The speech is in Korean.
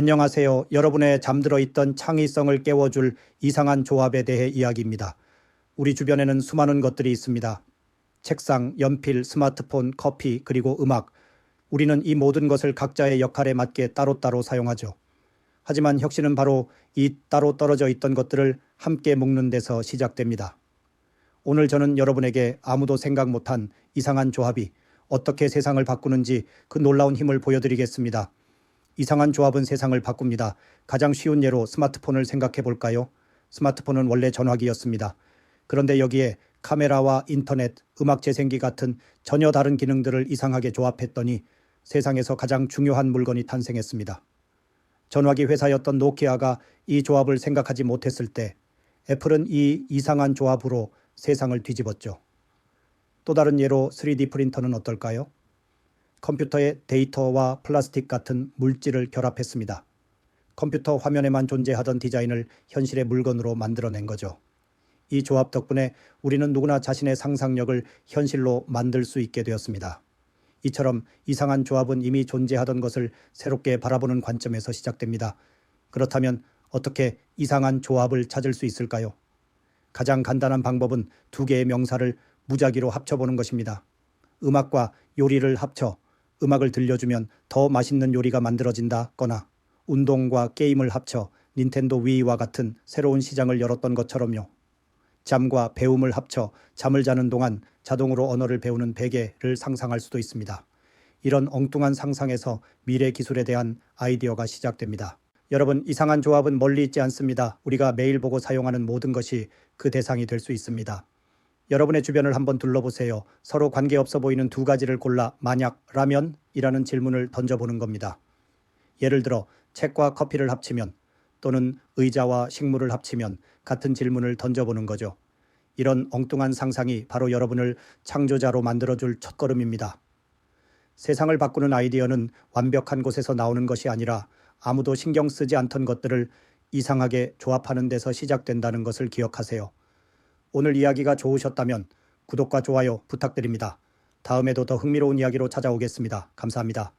안녕하세요. 여러분의 잠들어 있던 창의성을 깨워줄 이상한 조합에 대해 이야기입니다. 우리 주변에는 수많은 것들이 있습니다. 책상, 연필, 스마트폰, 커피, 그리고 음악. 우리는 이 모든 것을 각자의 역할에 맞게 따로따로 사용하죠. 하지만 혁신은 바로 이 따로 떨어져 있던 것들을 함께 묶는 데서 시작됩니다. 오늘 저는 여러분에게 아무도 생각 못한 이상한 조합이 어떻게 세상을 바꾸는지 그 놀라운 힘을 보여드리겠습니다. 이상한 조합은 세상을 바꿉니다. 가장 쉬운 예로 스마트폰을 생각해 볼까요? 스마트폰은 원래 전화기였습니다. 그런데 여기에 카메라와 인터넷, 음악 재생기 같은 전혀 다른 기능들을 이상하게 조합했더니 세상에서 가장 중요한 물건이 탄생했습니다. 전화기 회사였던 노키아가 이 조합을 생각하지 못했을 때 애플은 이 이상한 조합으로 세상을 뒤집었죠. 또 다른 예로 3D 프린터는 어떨까요? 컴퓨터에 데이터와 플라스틱 같은 물질을 결합했습니다. 컴퓨터 화면에만 존재하던 디자인을 현실의 물건으로 만들어낸 거죠. 이 조합 덕분에 우리는 누구나 자신의 상상력을 현실로 만들 수 있게 되었습니다. 이처럼 이상한 조합은 이미 존재하던 것을 새롭게 바라보는 관점에서 시작됩니다. 그렇다면 어떻게 이상한 조합을 찾을 수 있을까요? 가장 간단한 방법은 두 개의 명사를 무작위로 합쳐보는 것입니다. 음악과 요리를 합쳐 음악을 들려주면 더 맛있는 요리가 만들어진다거나 운동과 게임을 합쳐 닌텐도 위와 같은 새로운 시장을 열었던 것처럼요. 잠과 배움을 합쳐 잠을 자는 동안 자동으로 언어를 배우는 베개를 상상할 수도 있습니다. 이런 엉뚱한 상상에서 미래 기술에 대한 아이디어가 시작됩니다. 여러분, 이상한 조합은 멀리 있지 않습니다. 우리가 매일 보고 사용하는 모든 것이 그 대상이 될 수 있습니다. 여러분의 주변을 한번 둘러보세요. 서로 관계없어 보이는 두 가지를 골라 만약 라면 이라는 질문을 던져보는 겁니다. 예를 들어 책과 커피를 합치면 또는 의자와 식물을 합치면 같은 질문을 던져보는 거죠. 이런 엉뚱한 상상이 바로 여러분을 창조자로 만들어줄 첫걸음입니다. 세상을 바꾸는 아이디어는 완벽한 곳에서 나오는 것이 아니라 아무도 신경 쓰지 않던 것들을 이상하게 조합하는 데서 시작된다는 것을 기억하세요. 오늘 이야기가 좋으셨다면 구독과 좋아요 부탁드립니다. 다음에도 더 흥미로운 이야기로 찾아오겠습니다. 감사합니다.